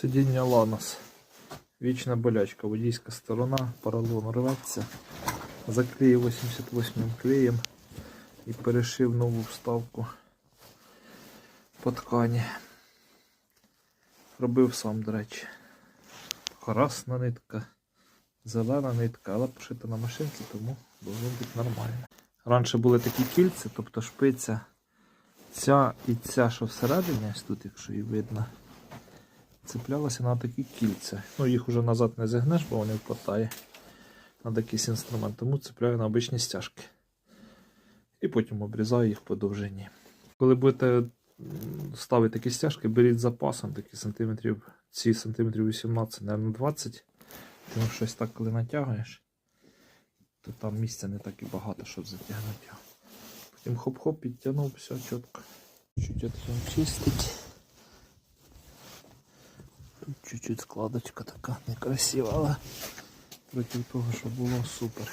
Сидіння Ланос. Вічна болячка, водійська сторона, поролон рветься. Заклеїв 88 клеєм і перешив нову вставку по ткані. Робив сам, до речі. Красна нитка, зелена нитка, але пошита на машинці, тому должно бути нормально. Раніше були такі кільця, тобто шпиця ця і ця, що всередині, ось тут, якщо її видно, цеплялася на такі кільця. Ну, їх уже назад не загнеш, бо вони впадає. Надо якийсь інструмент, тому цепляю на обичні стяжки. І потім обрізаю їх по довжині. Коли будете ставити такі стяжки, беріть запасом такі сантиметрів, ці сантиметрів 18, мабуть, 20. Тому щось так, коли натягуєш, то там місця не так і багато, щоб затягнути. Потім хоп-хоп, підтягнув, все чітко. Чуть отхим чистить. Тут чуть-чуть складочка така некрасива, але проти того, що було супер.